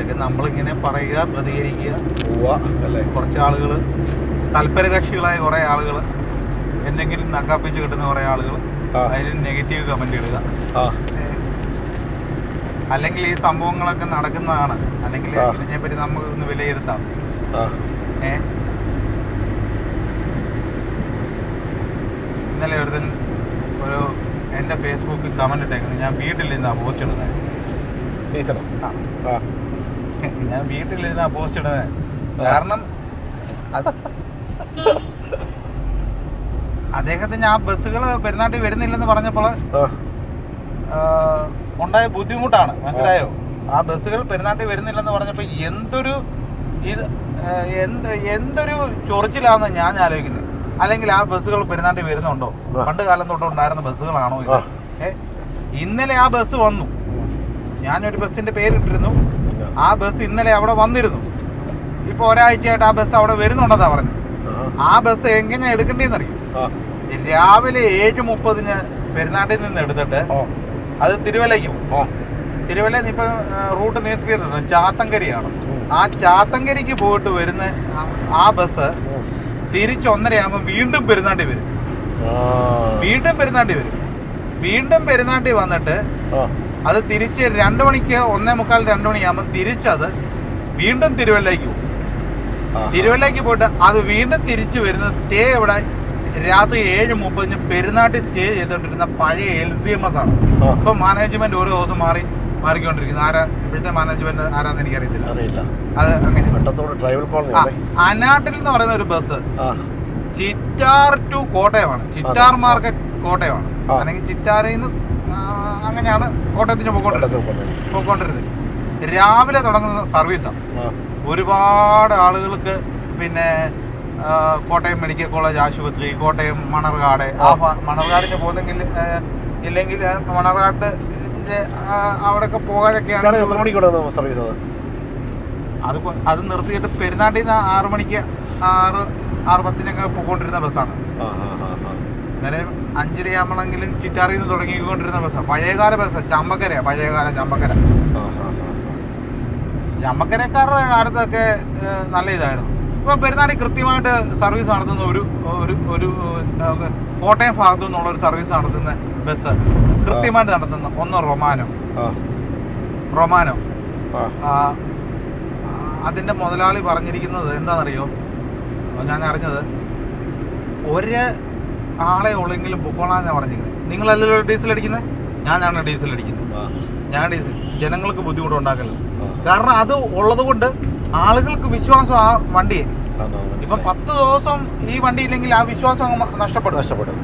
ഇതൊക്കെ നമ്മളിങ്ങനെ പറയുക പ്രതികരിക്കുക. പോവുക അല്ലേ? കുറച്ച് ആളുകൾ തൽപര കക്ഷികളായ കുറേ ആളുകൾ എന്തെങ്കിലും നക്കാപ്പിച്ച് കിട്ടുന്ന കുറേ ആളുകൾ. അതിന് നെഗറ്റീവ് കമന്റ് ഇടുക. അല്ലെങ്കിൽ ഈ സംഭവങ്ങളൊക്കെ നടക്കുന്നതാണ്. അല്ലെങ്കിൽ. ഇതിനെപ്പറ്റി നമുക്ക് ഒന്ന് വിലയിരുത്താം. ഏ? ഇന്നലെ ഒരു എന്റെ ഫേസ്ബുക്കിൽ കമന്റ് ഇട്ടേക്കുന്നത് ഞാൻ വീട്ടിൽ നിന്നാണ് പോസ്റ്റ് ഇടുന്നത് ആ. ഞാൻ വീട്ടിലിരുന്ന പോസ്റ്റ് ഇടുന്നത് കാരണം അദ്ദേഹത്തിന് ആ ബസ്സുകൾ പെരുന്നാട്ടിൽ വരുന്നില്ലെന്ന് പറഞ്ഞപ്പോൾ ഉണ്ടായ ബുദ്ധിമുട്ടാണ്. മനസ്സിലായോ? ആ. ബസ്സുകൾ പെരുന്നാട്ടിൽ വരുന്നില്ലെന്ന് പറഞ്ഞപ്പോൾ എന്തൊരു ഇത് എന്ത് എന്തൊരു ചൊറിച്ചിലാണെന്ന് ഞാൻ ആലോചിക്കുന്നത്. അല്ലെങ്കിൽ ആ ബസ്സുകൾ പെരുന്നാട്ടിൽ വരുന്നുണ്ടോ. പണ്ട് കാലം തൊട്ട് ഉണ്ടായിരുന്ന ബസ്സുകളാണോ ഇത്? ഇന്നലെ ആ ബസ് വന്നു. ഞാനൊരു ബസ്സിന്റെ പേരിട്ടിരുന്നു. ആ ബസ് ഇന്നലെ അവിടെ വന്നിരുന്നു. ഇപ്പൊ ഒരാഴ്ചയായിട്ട് ആ ബസ് അവിടെ വരുന്നുണ്ടെന്നാ പറഞ്ഞു ആ. ബസ് എങ്ങനെയാ എടുക്കേണ്ടതെന്ന് അറിയും രാവിലെ ഏഴ് മുപ്പതിന് പെരുന്നാട്ടിൽ നിന്ന് എടുത്തിട്ട് അത് തിരുവല്ലയ്ക്ക് പോകും തിരുവല്ല ഇപ്പൊ റൂട്ട് നീട്ടിയിട്ടുണ്ട്. ചാത്തങ്കരിയാണ്. ആ ചാത്തങ്കരിക്ക് പോയിട്ട് വരുന്ന ആ- ബസ്. തിരിച്ച് ഒന്നരയാകുമ്പോൾ വീണ്ടും പെരുന്നാട്ടി വരും. വീണ്ടും പെരുന്നാട്ടി വരും. വീണ്ടും പെരുന്നാട്ടി വന്നിട്ട് അത് തിരിച്ച് രണ്ട് മണിക്ക് ഒന്നേ മുക്കാൽ രണ്ട് മണിയാകുമ്പോൾ തിരിച്ചത് വീണ്ടും തിരുവല്ലയ്ക്ക് പോകും. തിരുവല്ലയ്ക്ക് പോയിട്ട് അത് വീണ്ടും തിരിച്ചു വരുന്ന സ്റ്റേ ഇവിടെ രാത്രി ഏഴ് മുപ്പതിന് പെരുന്നാട്ടിൽ സ്റ്റേ ചെയ്തുകൊണ്ടിരുന്ന പഴയ എൽ സി എം എസ് ആണ്. ഇപ്പൊ മാനേജ്മെന്റ് ഓരോ ദിവസം മാറി മാറിക്കൊണ്ടിരിക്കുന്നത് ആരാ ഇപ്പോഴത്തെ മാനേജ്മെന്റ് ആരാന്ന് എനിക്കറിയത്തില്ല. അറിയില്ല. അത് അങ്ങനെ. അനാട്ടിൽ എന്ന് പറയുന്ന ഒരു ബസ് ചിറ്റാർ ടു കോട്ടയമാണ്. ചിറ്റാർ മാർക്കറ്റ് കോട്ടയമാണ്. അല്ലെങ്കിൽ ചിറ്റാറിൽ നിന്ന് അങ്ങനെയാണ് കോട്ടയത്തിന് പോയിക്കൊണ്ടിരുന്നത് പോയിക്കൊണ്ടിരുന്നത്. രാവിലെ തുടങ്ങുന്ന സർവീസാണ് ഒരുപാട് ആളുകൾക്ക് പിന്നെ കോട്ടയം മെഡിക്കൽ കോളേജ് ആശുപത്രി കോട്ടയം മണർകാട് ആ മണർകാടിന് പോകുന്നെങ്കിൽ ഇല്ലെങ്കിൽ മണർകാട്ട് മണർകാട് ആ, അവിടെയൊക്കെ പോകാനൊക്കെയാണ് സർവീസ് അത്? അത് നിർത്തിയിട്ട് പെരുന്നാട്ടിൽ നിന്ന് ആറ് മണിക്ക് ആറ് ആറ് പത്തിനൊക്കെ പോയിക്കൊണ്ടിരുന്ന ബസ്സാണ്. അന്നേരം അഞ്ചരയാകുമ്പോഴെങ്കിലും ചിറ്റാറിൽ നിന്ന് തുടങ്ങിക്കൊണ്ടിരുന്ന ബസ്സാണ് പഴയകാല ബസ്സാണ് ചമ്പക്കരയാണ് പഴയകാല ചമ്പക്കര. ചമ്പക്കരക്കാരുടെ കാലത്തൊക്കെ നല്ല ഇതായിരുന്നു. ഇപ്പം പെരുന്നാളിൽ കൃത്യമായിട്ട് സർവീസ് നടത്തുന്ന ഒരു ഒരു ഒരു കോട്ടയം ഭാഗത്തു നിന്നുള്ള ഒരു സർവീസ് നടത്തുന്ന ബസ് കൃത്യമായിട്ട് നടത്തുന്ന ഒന്ന് റൊമാനോ. റൊമാനോ. അതിന്റെ മുതലാളി പറഞ്ഞിരിക്കുന്നത് എന്താണെന്നറിയോ? ഞാൻ അറിഞ്ഞത് ഒരു ആളെ ഉള്ളെങ്കിലും പൊക്കോളാന്നാണ് പറഞ്ഞിരിക്കുന്നത്. നിങ്ങളല്ലല്ലോ ഡീസൽ അടിക്കുന്നത്? ഞാനാണ് ഡീസൽ അടിക്കുന്നത്. ഞാൻ ഡീസൽ ജനങ്ങൾക്ക് ബുദ്ധിമുട്ട് ഉണ്ടാക്കല്ലോ കാരണം അത് ഉള്ളത് കൊണ്ട് ആളുകൾക്ക് വിശ്വാസം ആ വണ്ടിയെ. ഇപ്പൊ പത്ത് ദിവസം ഈ വണ്ടി ഇല്ലെങ്കിൽ ആ വിശ്വാസം നഷ്ടപ്പെടും. നഷ്ടപ്പെടും.